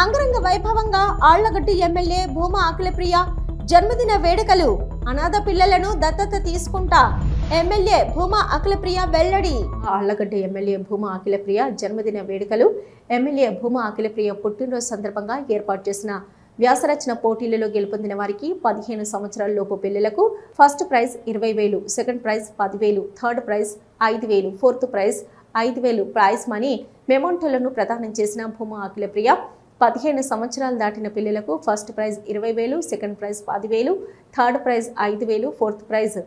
అంగరంగ వైభవంగా ఆళ్ళగడ్డ ఎమ్మెల్యే భూమా అఖిలప్రియ జన్మదిన వేడుకలు. అనాథ పిల్లలను దత్తత తీసుకుంటా ఎమ్మెల్యే భూమా అఖిలప్రియ వెల్లడి. ఆళ్ళగడ్డ ఎమ్మెల్యే భూమా అఖిలప్రియ జన్మదిన వేడుకలు. ఎమ్మెల్యే భూమా అఖిలప్రియ పుట్టినరోజు సందర్భంగా ఏర్పాటు చేసిన వ్యాసరచన పోటీలలో గెలుపొందిన వారికి పదిహేను సంవత్సరాల లోపు పిల్లలకు ఫస్ట్ ప్రైజ్ ఇరవై వేలు సెకండ్ ప్రైజ్ పదివేలు థర్డ్ ప్రైజ్ ఐదు వేలు ఫోర్త్ ప్రైజ్ ఐదు వేలు ప్రైజ్ మనీ మెమోంటోలను ప్రదానం చేసిన భూమా అఖిలప్రియ పదిహేను సంవత్సరాలు దాటిన పిల్లలకు ఫస్ట్ ప్రైజ్ ఇరవై వేలు సెకండ్ ప్రైజ్ పదివేలు థర్డ్ ప్రైజ్ ఐదు వేలు ఫోర్త్ ప్రైజ్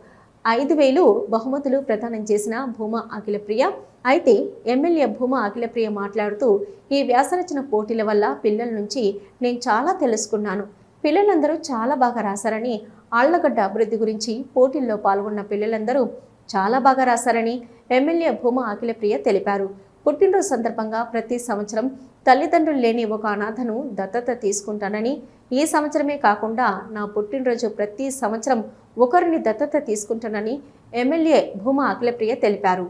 ఐదు వేలు బహుమతులు ప్రదానం చేసిన భూమా అఖిలప్రియ. అయితే ఎమ్మెల్యే భూమా అఖిలప్రియ మాట్లాడుతూ ఈ వ్యాసరచన పోటీల వల్ల పిల్లల నుంచి నేను చాలా తెలుసుకున్నాను. పిల్లలందరూ చాలా బాగా రాశారని ఆళ్ళగడ్డ అభివృద్ధి గురించి పోటీల్లో పాల్గొన్న పిల్లలందరూ చాలా బాగా రాశారని ఎమ్మెల్యే భూమా అఖిలప్రియ తెలిపారు. పుట్టినరోజు సందర్భంగా ప్రతి సంవత్సరం తల్లిదండ్రులు లేని ఒక అనాథను దత్తత తీసుకుంటానని ఈ సంవత్సరమే కాకుండా నా పుట్టినరోజు ప్రతి సంవత్సరం ఒకరిని దత్తత తీసుకుంటానని ఎమ్మెల్యే భూమా అఖిలప్రియ తెలిపారు.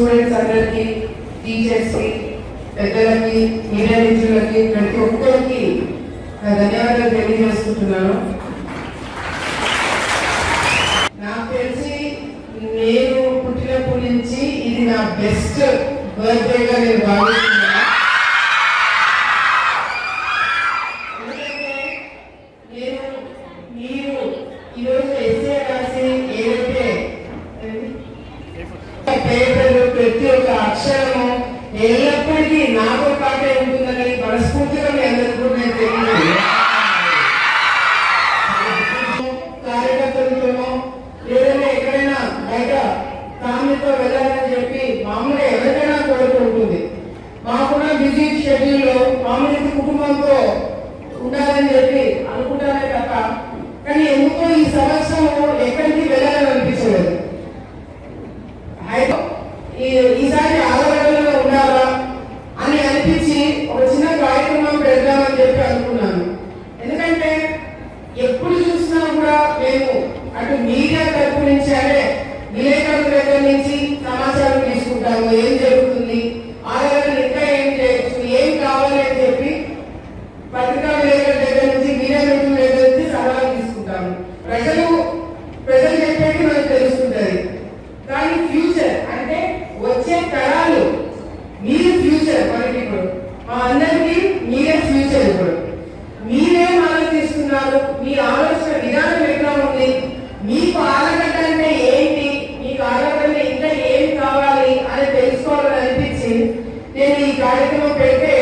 స్టూడెంట్స్ అందరికి టీచర్స్కి పెద్దలకి మీడియా నిధులకి ప్రతి ఒక్కరికి నా ధన్యవాదాలు తెలియజేసుకుంటున్నాను. నాకు తెలిసి నేను పుట్టినప్పటి నుంచి ఇది నా బెస్ట్ బర్త్డేగా నేను భావిస్తున్నాను. ఫ్యామిలీతో వెళ్ళాలని చెప్పి మామూలుగా ఎవరికైనా కోరిక ఉంటుంది. మాకున్న బిజీ షెడ్యూల్లో మామూలు కుటుంబంతో ఉండాలని చెప్పి అనుకుంటానే తప్ప కానీ ఎందుకో ఈ సంవత్సరం ఎక్కడికి వెళ్ళాలని అనిపించలేదు. ఈ- ఈసారి ఆలగడ్డలో ఉండాలా అని అనిపించి ఒక చిన్న కార్యక్రమం పెడదామని చెప్పి అనుకున్నాను. ఎందుకంటే ఎప్పుడు చూసినా కూడా మేము అటు మీడియా తరపు నుంచి అంటే విలేకరుల దగ్గర నుంచి సమాచారం తీసుకుంటాము. ఏం జరుగుతుంది? ఆయన ఇంకా ఏం చేయొచ్చు ఏం కావాలి అని చెప్పి పత్రికా విలేకరుల దగ్గర నుంచి మీడియా మిత్రుల దగ్గర నుంచి సలహాలు తీసుకుంటాము. ప్రజలు ప్రజలు చెప్పేది మనకు తెలుస్తుంటది. కానీ ఫ్యూచర్ అంటే వచ్చే తరాలు మీరు ఫ్యూచర్ మనకి ఇప్పుడు మా అందరి మీరే ఫ్యూచర్ ఇప్పుడు మీరేం ఆలోచిస్తున్నారు మీ ఆలోచన విధానం ఎట్లా ఉంది మీకు ఆలగడ్డ అంటే ఏంటి మీకు ఆలగడ్డ ఇంకా ఏం కావాలి అని తెలుసుకోవాలని అనిపించి నేను ఈ కార్యక్రమం పెడితే